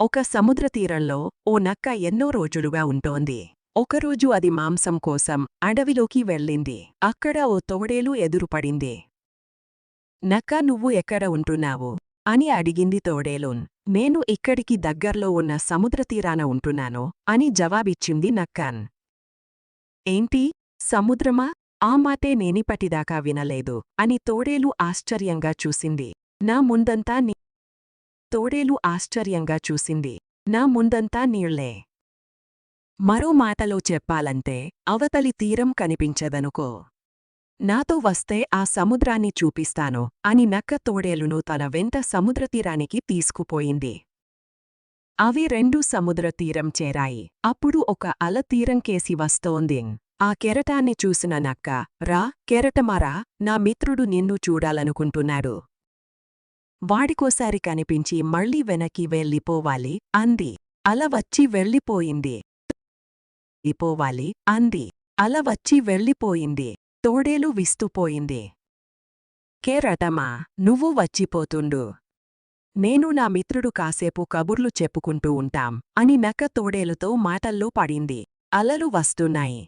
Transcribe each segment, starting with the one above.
ఒక సముద్ర తీరంలో ఓ నక్క ఎన్నో రోజులుగా ఉంటోంది. ఒకరోజు అది మాంసం కోసం అడవిలోకి వెళ్ళింది. అక్కడ ఓ తోడేలు ఎదురుపడింది. నక్క నువ్వు ఎక్కడ ఉంటున్నావు? అని అడిగింది తోడేలున్ నేను ఇక్కడికి దగ్గర్లో ఉన్న సముద్ర తీరాన ఉంటున్నాను అని జవాబిచ్చింది నక్కన్. ఏంటి? సముద్రమా? ఆ మాటే నేనిపటిదాకా వినలేదు అని తోడేలు ఆశ్చర్యంగా చూసింది. నా ముందంతా నీ తోడేలు ఆశ్చర్యంగా చూసింది. నా ముందంతా నీళ్ళే. మరో మాటలో చెప్పాలంటే అవతలి తీరం కనిపించదనుకో. నాతో వస్తే ఆ సముద్రాన్ని చూపిస్తాను అని నక్క తోడేలును తన వెంట సముద్రతీరానికి తీసుకుపోయింది. అవి రెండు సముద్ర తీరం చేరాయి. అప్పుడు ఒక అల తీరం కేసి వస్తోంది. ఆ కెరటాన్ని చూసిన నక్క రా కెరటమారా నా మిత్రుడు నిన్ను చూడాలనుకుంటున్నాడు. వాడికోసారి కనిపించి మళ్ళీ వెనక్కి వెళ్ళిపోవాలి అంది. అల వచ్చి వెళ్ళిపోయింది. ఇపోవాలి అంది. అల వచ్చి వెళ్ళిపోయింది. తోడేలు విస్తుపోయింది. కేరటమా నువ్వు వచ్చిపోతుండు. నేను నా మిత్రుడు కాసేపు కబుర్లు చెప్పుకుంటూ ఉంటాం అని నక్క తోడేలుతో మాటల్లో పడింది. అలలు వస్తున్నాయి.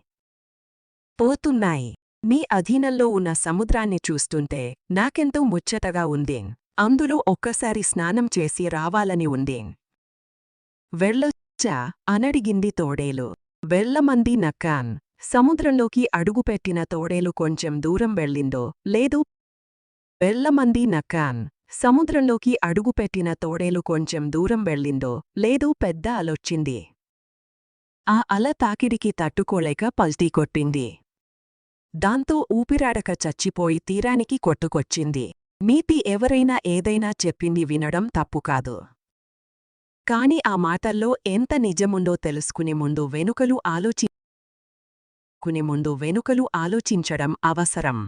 పోతున్నాయి. మీ అధీనంలో ఉన్న సముద్రాన్ని చూస్తుంటే నాకెంతో ముచ్చటగా ఉందేం. అందులో ఒక్కసారి స్నానం చేసి రావాలని ఉందేం? వెళ్ళొచ్చా? అనడిగింది తోడేలు. వెళ్ళమంది నక్కాన్. సముద్రంలోకి అడుగుపెట్టిన తోడేలు కొంచెం దూరం వెళ్ళిందో లేదు? వెళ్ళమంది నక్కాన్. సముద్రంలోకి అడుగుపెట్టిన తోడేలు కొంచెం దూరం వెళ్ళిందో లేదు పెద్ద అలొచ్చింది ఆ అల తాకిడికి తట్టుకోలేక పల్టీ కొట్టింది. దాంతో ఊపిరాడక చచ్చిపోయి తీరానికి కొట్టుకొచ్చింది. మీపి ఎవరైనా ఏదైనా చెప్పింది వినడం తప్పు కాదు. కాని ఆ మాటల్లో ఎంత నిజముందో తెలుసుకునే ముందు వెనుకలు ఆలోచి కునే ముందు వెనుకలు ఆలోచించడం అవసరం.